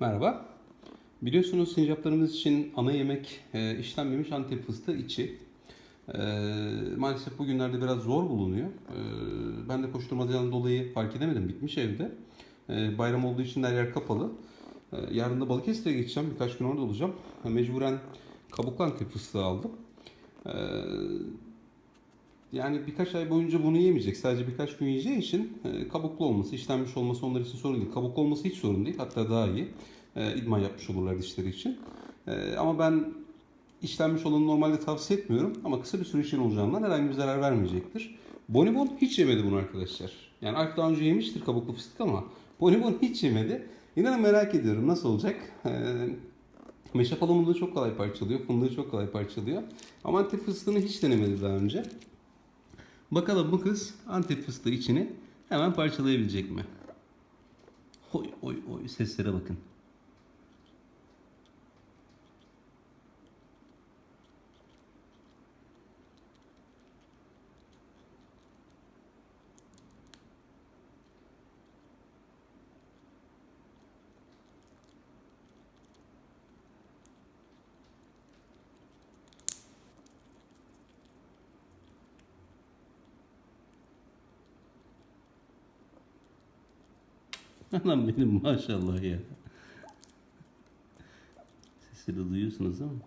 Merhaba. Biliyorsunuz sincaplarımız için ana yemek e, işlenmemiş antep fıstığı içi. E, maalesef bugünlerde biraz zor bulunuyor. E, ben de koşturmacadan dolayı fark edemedim. Bitmiş evde. E, bayram olduğu için her yer kapalı. E, yarın da Balıkesir'e geçeceğim. Birkaç gün orada olacağım. E, mecburen kabuklu antep fıstığı aldım. E, yani birkaç ay boyunca bunu yemeyecek. Sadece birkaç gün yiyeceği için e, kabuklu olması, işlenmiş olması onlar için sorun değil. Kabuklu olması hiç sorun değil. Hatta daha iyi. E, idman yapmış olurlar dişleri için. E, ama ben işlenmiş olanı normalde tavsiye etmiyorum. Ama kısa bir süre için olacağından herhangi bir zarar vermeyecektir. Bonibon hiç yemedi bunu arkadaşlar. Yani Alp daha önce yemiştir kabuklu fıstık ama Bonibon hiç yemedi. İnanın merak ediyorum nasıl olacak. E, Meşe palamuğu da çok kolay parçalıyor. Fındığı çok kolay parçalıyor. Ama antep fıstığını hiç denemedi daha önce. Bakalım bu kız antep fıstığı içini hemen parçalayabilecek mi? Oy oy oy seslere bakın. Anam benim maşallah ya. Sesleri duyuyorsunuz değil mi?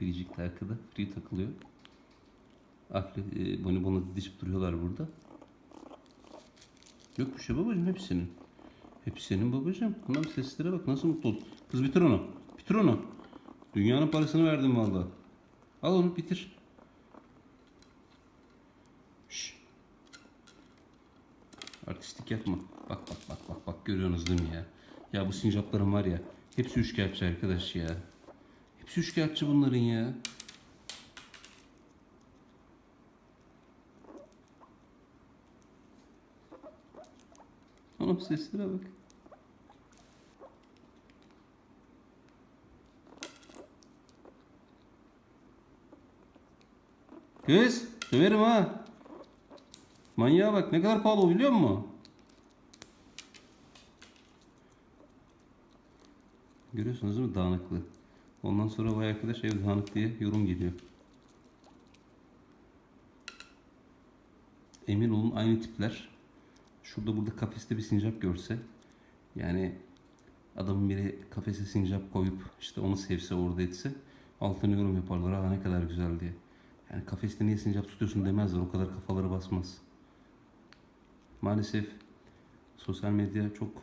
Biricik de arkada free takılıyor. Aklı e, bonibona didişip duruyorlar burada. Yok bir şey babacığım hepsi senin. Hepsi senin babacığım. Anam seslere bak nasıl mutlu oldu. Kız bitir onu. Bitir onu. Dünyanın parasını verdim vallahi. Al onu bitir. Şşş. Artistik yapma. Bak bak bak bak bak görüyorsunuz değil mi ya? Ya bu sincapların var ya. Hepsi üçkağıtçı arkadaş ya. Hepsi üçkağıtçı bunların ya. Oğlum seslere bak. Kız, döverim ha. Manyağa bak ne kadar pahalı o biliyor musun? Görüyorsunuz değil mi dağınıklığı? Ondan sonra vay arkadaş ev dağınık diye yorum geliyor. Emin olun aynı tipler. Şurada burada kafeste bir sincap görse yani adamın biri kafese sincap koyup işte onu sevse orada etse altına yorum yaparlar. Aa ne kadar güzel diye. Yani kafeste niye sincap tutuyorsun demezler. O kadar kafaları basmaz. Maalesef sosyal medya çok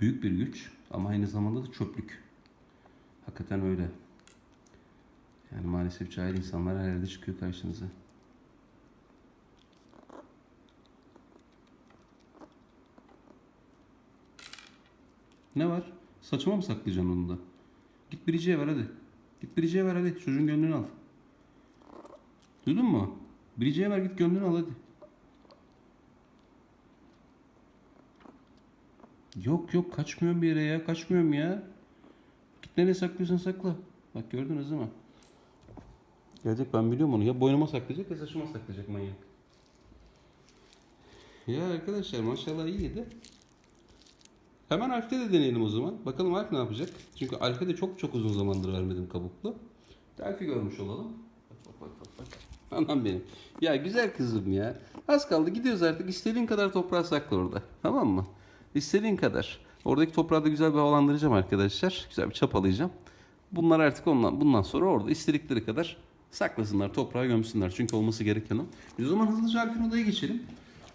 büyük bir güç ama aynı zamanda da çöplük. Hakikaten öyle. Yani maalesef cahil insanlar her yerde çıkıyor karşınıza. Ne var? Saçıma mı saklayacaksın onu da? Git biriciye ver hadi. Git biriciye ver hadi. Çocuğun gönlünü al. Duydun mu? Biriciye ver git gönlünü al hadi. Yok yok kaçmıyorum bir yere ya. Kaçmıyorum ya. Git nereye saklıyorsan sakla. Bak gördünüz değil mi? Gelecek ben biliyorum onu. Ya boynuma saklayacak ya saçıma saklayacak manyak. Ya arkadaşlar maşallah iyiydi. Hemen Alf'te de deneyelim o zaman. Bakalım Alf ne yapacak? Çünkü Alf'e de çok çok uzun zamandır vermedim kabuklu. Alf'i görmüş olalım. Bak bak bak bak. Anam benim. Ya güzel kızım ya. Az kaldı gidiyoruz artık. İstediğin kadar toprağa sakla orada. Tamam mı? İstediğin kadar. Oradaki toprağı da güzel bir havalandıracağım arkadaşlar. Güzel bir çapalayacağım. Bunlar artık ondan, bundan sonra orada istedikleri kadar saklasınlar, toprağa gömsünler. Çünkü olması gereken o. Biz o zaman hızlıca Alp'in odaya geçelim.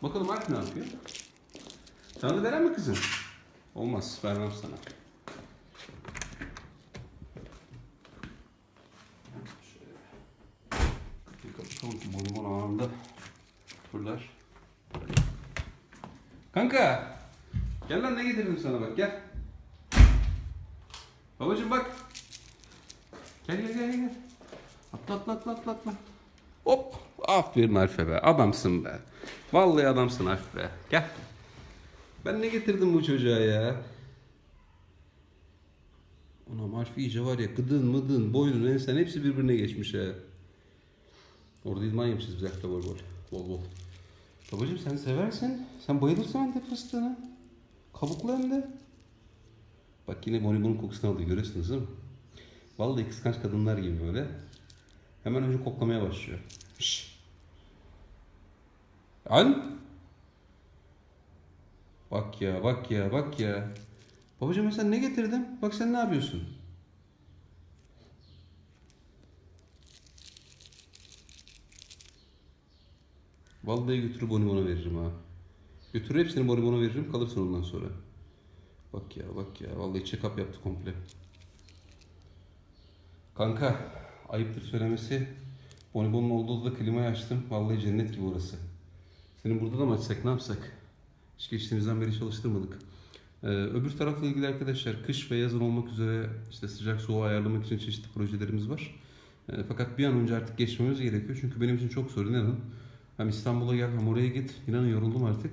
Bakalım Alp ne yapıyor? Sana da veren mi kızım? Olmaz, vermem sana. Şöyle. Bonbon anında fırlar. Kanka! Gel lan ne getirdim sana bak gel. Babacım bak. Gel gel gel gel. Atla atla atla atla atla. Hop Aferin Alfe be. Adamsın be. Vallahi adamsın Alfe be. Gel. Ben ne getirdim bu çocuğa ya? Anam Alfe iyice var ya gıdın mıdın boynun ensen hepsi birbirine geçmiş ha. Orada idman yapacağız biz hafta bol bol. Bol bol. Babacım sen seversin. Sen bayılırsın Antep fıstığına. Kabuklu hem de. Bak yine bonibonun kokusunu alıyor görüyorsunuz değil mi? Vallahi kıskanç kadınlar gibi böyle. Hemen önce koklamaya başlıyor. Şşş. Al. Bak ya bak ya bak ya. Babacım ben ne getirdim? Bak sen ne yapıyorsun? Vallahi götürüp bonibona veririm ha. Götür hepsini bonibona veririm kalırsın ondan sonra. Bak ya bak ya vallahi check-up yaptı komple. Kanka ayıptır söylemesi bonibonun olduğu odada klimayı açtım. Vallahi cennet gibi orası. Senin burada da mı açsak ne yapsak? Hiç geçtiğimizden beri çalıştırmadık. Ee, öbür tarafla ilgili arkadaşlar kış ve yazın olmak üzere işte sıcak soğuğu ayarlamak için çeşitli projelerimiz var. Ee, fakat bir an önce artık geçmemiz gerekiyor. Çünkü benim için çok zor inanın. Hem İstanbul'a gel hem oraya git. İnanın yoruldum artık.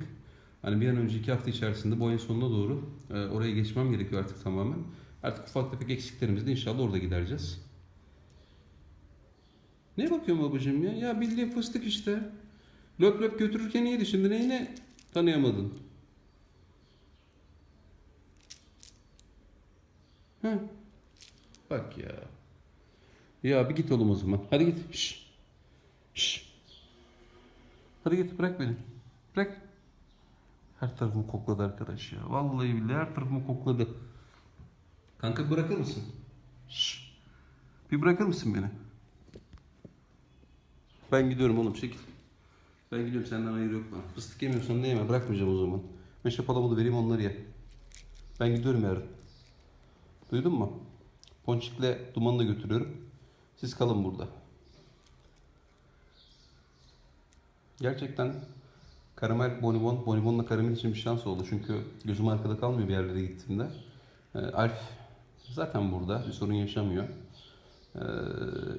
Hani bir an önce iki hafta içerisinde bu ayın sonuna doğru e, oraya geçmem gerekiyor artık tamamen. Artık ufak tefek eksiklerimizi de inşallah orada gidereceğiz. Ne bakıyorsun babacığım ya? Ya bildiğin fıstık işte. Löp löp götürürken iyiydi. Şimdi neyine tanıyamadın? Hı. Bak ya. Ya bir git oğlum o zaman. Hadi git. Şş. Şş. Hadi git bırak beni. Bırak. Her tarafımı kokladı arkadaş ya. Vallahi billahi her tarafımı kokladı. Kanka bırakır mısın? Şş. Bir bırakır mısın beni? Ben gidiyorum oğlum çekil. Ben gidiyorum senden hayır yok bana. Fıstık yemiyorsan ne yeme bırakmayacağım o zaman. Meşe palamını vereyim onları ye. Ben gidiyorum yarın. Duydun mu? Ponçik'le dumanı da götürüyorum. Siz kalın burada. Gerçekten karamel bonibon, bonibonla karamel için bir şans oldu. Çünkü gözüm arkada kalmıyor bir yerlere gittiğimde. Ee, Alf zaten burada, bir sorun yaşamıyor. Ee,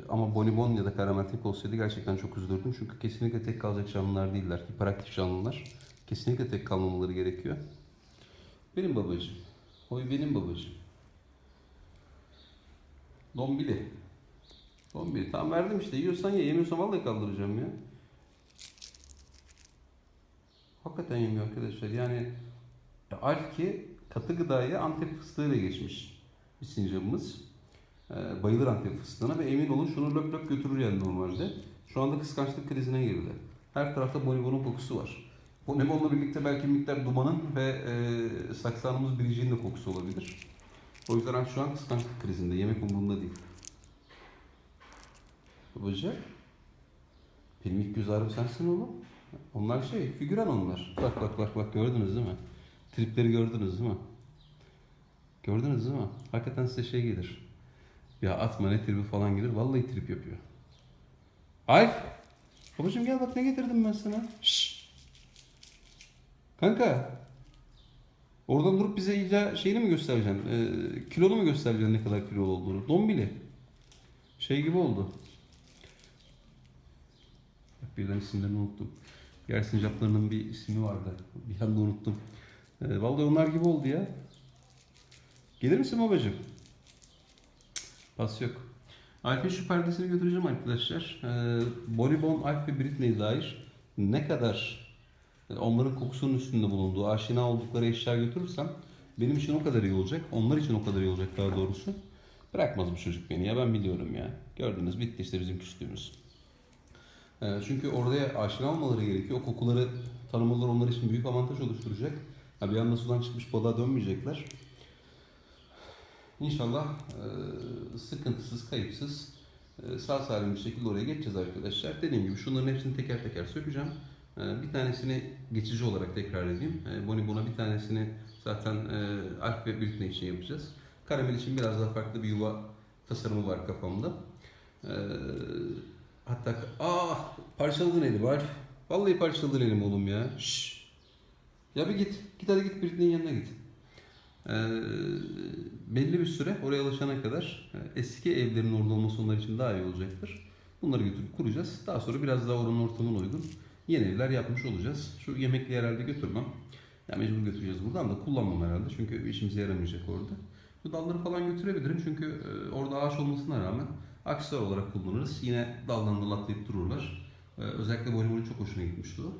ama bonibon ya da karamel tek olsaydı gerçekten çok üzülürdüm. Çünkü kesinlikle tek kalacak canlılar değiller. Hiperaktif canlılar. Kesinlikle tek kalmamaları gerekiyor. Benim babacığım. Oy benim babacığım. Dombili. Dombili. Tamam verdim işte. Yiyorsan ye. Yemiyorsan vallahi kaldıracağım ya. Hakikaten yemiyor arkadaşlar. Yani ya Alf ki katı gıdaya Antep fıstığıyla geçmiş bir sincapımız. Ee, bayılır Antep fıstığına ve emin olun şunu löp löp götürür yani normalde. Şu anda kıskançlık krizine girdi. Her tarafta bonibonun kokusu var. Bonibonla birlikte belki miktar dumanın ve e, saksanımız biriciğin de kokusu olabilir. O yüzden şu an kıskançlık krizinde. Yemek umurunda değil. Babacığım. Benim ilk göz ağrım sensin oğlum. Onlar şey, figüran onlar. Bak bak bak bak gördünüz değil mi? Tripleri gördünüz değil mi? Gördünüz değil mi? Hakikaten size şey gelir. Ya atma ne tribi falan gelir. Vallahi trip yapıyor. Alf! Babacım gel bak ne getirdim ben sana. Şşş! Kanka! Oradan durup bize iyice şeyini mi göstereceksin? Ee, kilolu mu göstereceksin ne kadar kilolu olduğunu? Dombili. Şey gibi oldu. Birden isimlerini unuttum. Yer sincaplarının bir ismi vardı. Bir anda unuttum. Ee, vallahi onlar gibi oldu ya. Gelir misin babacığım? Pas yok. Alp'in şu perdesini götüreceğim arkadaşlar. Ee, Bonibon, Alp ve Britney'e dair ne kadar e, onların kokusunun üstünde bulunduğu, aşina oldukları eşya götürürsem benim için o kadar iyi olacak. Onlar için o kadar iyi olacak daha doğrusu. Bırakmaz bu çocuk beni ya ben biliyorum ya. Gördünüz bitti işte bizim küstüğümüz. Ee, Çünkü orada aşina olmaları gerekiyor. O kokuları tanımaları onlar için büyük avantaj oluşturacak. Ha, bir anda sudan çıkmış balığa dönmeyecekler. İnşallah e, sıkıntısız, kayıpsız, e, sağ salim bir şekilde oraya geçeceğiz arkadaşlar. Dediğim gibi şunların hepsini teker teker sökeceğim. E, Bir tanesini geçici olarak tekrar edeyim. E, Bonibon'a bir tanesini zaten e, Alp ve Britney için yapacağız. Karamel için biraz daha farklı bir yuva tasarımı var kafamda. E, Hatta ah parçaladın elim Alp. Vallahi parçaladın elim oğlum ya. Şşş. Ya bir git. Git hadi git Britney'in yanına git. Ee, belli bir süre oraya alışana kadar e, eski evlerin orada olması onlar için daha iyi olacaktır. Bunları götürüp kuracağız. Daha sonra biraz daha oranın ortamına uygun yeni evler yapmış olacağız. Şu yemekli herhalde götürmem. Ya mecbur götüreceğiz buradan da kullanmam herhalde. Çünkü işimize yaramayacak orada. Bu dalları falan götürebilirim çünkü e, orada ağaç olmasına rağmen aksesuar olarak kullanırız. Yine daldan dal atlayıp dururlar. E, özellikle Bonibon'un çok hoşuna gitmişti o.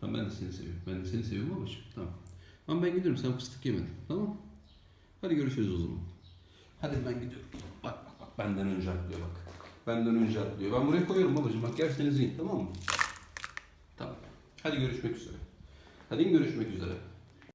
Tamam ben de seni seviyorum. Ben de seni seviyorum babacığım. Tamam. Ama ben gidiyorum sen fıstık yemedin. Tamam Hadi görüşürüz o zaman. Hadi ben gidiyorum. Bak bak bak benden önce atlıyor bak. Benden önce atlıyor. Ben buraya koyuyorum babacığım. Bak yerseniz yiyin tamam mı? Tamam. Hadi görüşmek üzere. Hadi görüşmek üzere.